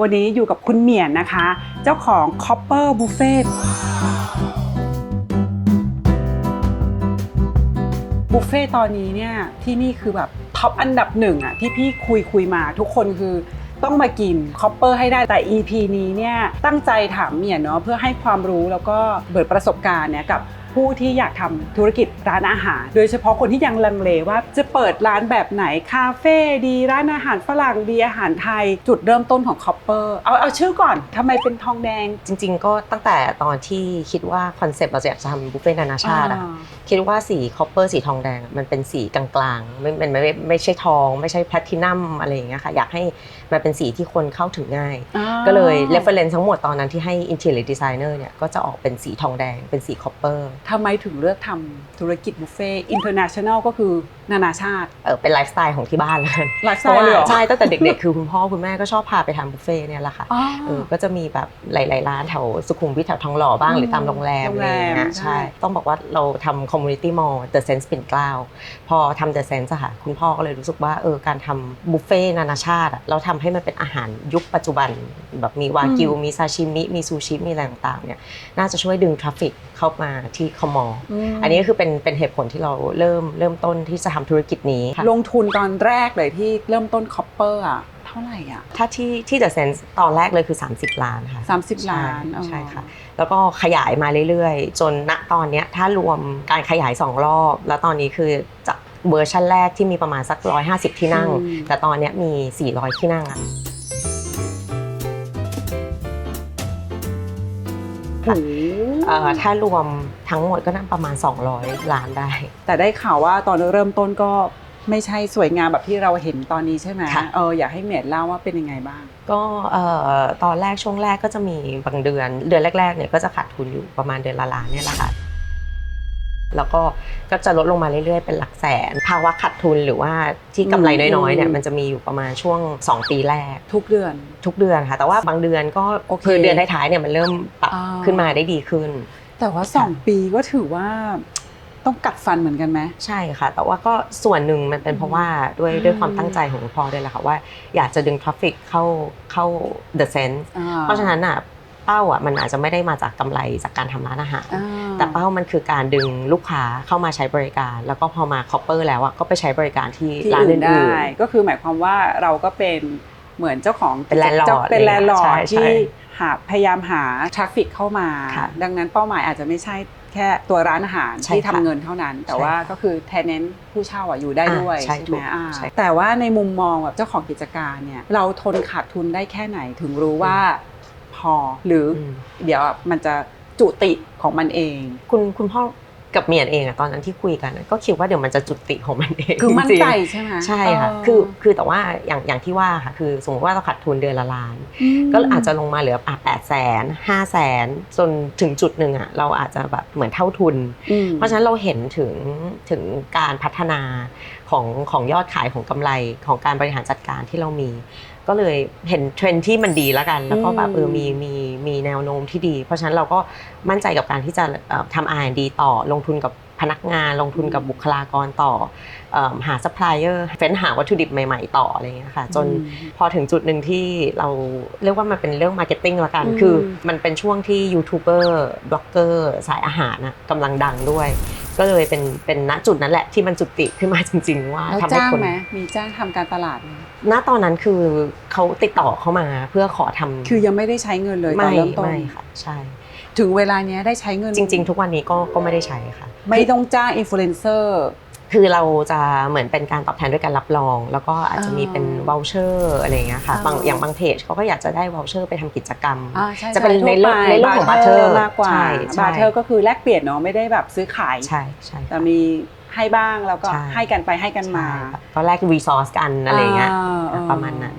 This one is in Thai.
วันนี้อยู่กับคุณเหมียนนะคะ เจ้าของ Copper Buffet บุฟเฟ่ตอนนี้เนี่ยที่นี่คือแบบท็อปอันดับหนึ่งอะที่พี่คุยคุยมาทุกคนคือต้องมากินคอปเปอร์ให้ได้แต่ EP นี้เนี่ยตั้งใจถามเมียเนาะเพื่อให้ความรู้แล้วก็เปิดประสบการณ์เนี่ยกับ ผู้ที่อยากทำธุรกิจร้านอาหาร โดยเฉพาะคนที่ยังลังเลว่าจะเปิดร้านแบบไหนคาเฟ่ดีร้านอาหารฝรั่งดีอาหารไทย จุดเริ่มต้นของคอปเปอร์เอาเอาชื่อก่อนทำไมเป็นทองแดง จริง ๆ ก็ตั้งแต่ตอนที่คิดว่าคอนเซปต์เราจะอยากจะทำบุฟเฟ่ต์นานาชาติอะอ่า คิดว่าสีคอปเปอร์สีทองแดงอะมันเป็นสีกลางๆไม่เป็นไม่ไม่ไม่ใช่ทอง ไม่ใช่แพลทินัมอะไรอย่างเงี้ยค่ะอยากให้มันเป็นสีที่คนเข้าถึงง่ายอ่าก็เลย reference ทั้งหมดตอนนั้นที่ให้ interior designer เนี่ยก็จะออกเป็นสีทองแดงเป็นสีคอปเปอร์ทำไมถึงเลือกทำธุรกิจบุฟเฟ่อินเตอร์เนชั่นแนลก็คือนานาชาติ เออเป็นไลฟ์สไตล์ของที่บ้านแล้วกันไลฟ์สเพไตราะล์ว่าเลยเหรอ ใช่ตั้งแต่เด็กๆ คือคุณพ่อคุณแม่ก็ชอบพาไปทานบุฟเฟ่ต์เนี่ยแหละค่ะอ๋อเออก็จะมีแบบหลายๆร้านแถวสุขุมวิทแถวทองหล่อบ้างอืมหรือตามโรงแรมโรงอะไรแรมอย่างเงี้ยใช่ใช่ ต้องบอกว่าเราทำ community mall The Sense ปิ่นเกล้าพอทำ The Sense อะค่ะคุณพ่อก็เลยรู้สึกว่าเออการทำบุฟเฟ่ต์นานาชาติอะเราทำให้มันเป็นอาหารยุคปัจจุบันแบบมีวากิวมีซาชิมิมีซูชิมีอะไรต่างๆเนี่ยน่าจะช่วยดึงทราฟฟิกเข้ามาที่คอมอมอันนี้ก็คือเป็นเป็นเหตุผลที่เราเริ่มเริ่มต้นที่จะทำธุรกิจนี้ค่ะลงทุนตอนแรกเลยที่เริ่มต้นคอปเปอร์อะเท่าไหร่อะ ถ้าที่ที่ The Sense ตอนแรกเลยคือ 30 ล้านค่ะ30 ล้านใช่อ๋อใช่ค่ะ แล้วก็ขยายมาเรื่อยๆ จนณตอนเนี้ยถ้ารวมการขยาย 2 รอบ แล้วตอนนี้คือจากเวอร์ชันแรกที่มีประมาณสัก 150 ที่นั่งอืมแต่ตอนเนี้ยมี 400 ที่นั่งอะ โอ้โหเอ่อถ้ารวมทั้งหมดก็น่าประมาณ 200 ล้านได้ แต่ได้ข่าวว่าตอนเริ่มต้นก็ไม่ใช่สวยงามแบบที่เราเห็นตอนนี้ใช่ไหมค่ะเอออยากให้เมียนเล่าว่าเป็นยังไงบ้าง ก็เอ่อตอนแรกช่วงแรกก็จะมีบางเดือน เดือนแรกๆเนี่ยก็จะขาดทุนอยู่ประมาณเดือนละล้านเนี่ยแหละค่ะ แล้วก็ก็จะลดลงมาเรื่อยๆ เป็นหลักแสน ภาวะขาดทุนหรือว่าที่กำไรน้อยๆเนี่ยอืมมันจะมีอยู่ประมาณช่วง 2 ปีแรก ทุกเดือน ทุกเดือนค่ะ แต่ว่าบางเดือนก็โอเคคือเดือนท้ายๆเนี่ยมันเริ่มปรับอ่าขึ้นมาได้ดีขึ้น แต่ว่า 2 ปีก็ถือว่าต้องกัดฟันเหมือนกันไหมใช่ค่ะ แต่ว่าก็ส่วนหนึ่งมันเป็นเพราะว่าด้วยอืมด้วยความตั้งใจของคุณพ่อด้วยแหละค่ะว่าอยากจะดึงทราฟฟิกเข้าเข้า the sense อ่เพราะฉะนั้นอะเป้าอะมันอาจจะไม่ได้มาจากกำไรจากการทำร้านอาหารอ่า แต่เป้ามันคือการดึงลูกค้าเข้ามาใช้บริการ แล้วก็พอมาคอปเปอร์แล้วอะก็ไปใช้บริการที่ที่ร้านอื่อื่นได้นก็คือหมายความว่าเราก็เป็นเหมือนเจ้าของเป็น landlord เจ้าเป็นแลนด์ลอใช่ร์ดใช่ที่หาพยายามหาทราฟฟิกเข้ามาค่ะดังนั้นเป้าหมายอาจจะไม่ใช่แค่ตัวร้านอาหารใช่ที่ทำค่ะเงินเท่านั้น แต่ใช่ว่าค่ะก็คือแทนเน้นผู้เช่าอะอยู่ได้อ่าด้วยใช่ใช่ถูไหมกอ่าใช่แต่ว่าในมุมมองแบบเจ้าของกิจการเนี่ยเราทนขาดทุนได้แค่ไหนถึงรู้ว่าพอหรือออืมเดี๋ยวมันจะจุติ ของมันเอง คุณคุณพ่อกับเมียนเองอะตอนนั้นที่คุยกันอะก็คิดว่าเดี๋ยวมันจะจุติของมันเองคือมั่นจริงๆใจใช่ไหมใช่ค่ะเคือคือแต่ว่าอย่างอย่างที่ว่าค่ะคือสมมติว่าเราขาดทุนเดือนละล้านมก็อาจจะลงมาเหลืออะแปดแสนห้าแสนจนถึงจุดหนึ่งอะเราอาจจะแบบเหมือนเท่าทุนอืมเพราะฉะนั้นเราเห็นถึงถึงการพัฒนาของของยอดขายของกำไรของการบริหารจัดการที่เรามี ก็เลยเห็นเทรนด์ที่มันดีแล้วกัน แล้วก็แบบเออมีมีมีแนวโน้มที่ดี เพราะฉะนั้นเราก็มั่นใจกับการที่จะเอ่อทำ R&D ต่อลงทุนกับพนักงานลงทุนกับบุคลากรต่อเอิ่มหาซัพพลายเออร์เฟ้นหาวัตถุดิบใหม่ ๆ ต่ออะไรอย่างเงี้ยค่ะ จนพอถึงจุดหนึ่งที่เราเรียกว่ามันเป็นเรื่องมาร์เก็ตติ้งละกันอืมคือมันเป็นช่วงที่ยูทูบเบอร์บล็อกเกอร์สายอาหารนะกำลังดังด้วย ก็เลยเป็นเป็นณจุดนั้นแหละที่มันจุติขึ้นมาจริง ๆ ว่าแล้วทำให้จ้างคนไหมมีจ้างทำการตลาดไหมณตอนนั้นคือเขาติดต่อเข้ามาเพื่อขอทำคือยังไม่ได้ใช้เงินเลยตอไม่นเริ่มต้นไม่ค่ะใช่ ถึงเวลาเนี้ยได้ใช้เงิน จริง ๆ ทุกวันนี้ก็ก็ไม่ได้ใช้ค่ะ ไม่ต้องจ้างอินฟลูเอนเซอร์ คือเราจะเหมือนเป็นการตอบแทนด้วยการรับรอง แล้วก็อาจจะมีเป็นอ่าวอลเชอร์อะไรอย่างเงี้ยค่ะบางอ่าอย่างบางเพจเขาก็อยากจะได้วอลเชอร์ไปทำกิจกรรมอ่าใช่จะเป็นใช่ในเรื่องทั่วไปในเรื่องของ barter มากกว่าใช่ใช่บาร์เทอร์ก็คือแลกเปลี่ยนเนาะไม่ได้แบบซื้อขายใช่ใช่แต่มีให้บ้างแล้วก็ใช่ให้กันไปให้กันมาใช่แบบก็แลกรีซอสกันอะไรอย่างเงี้ยอ่าประมาณนั้น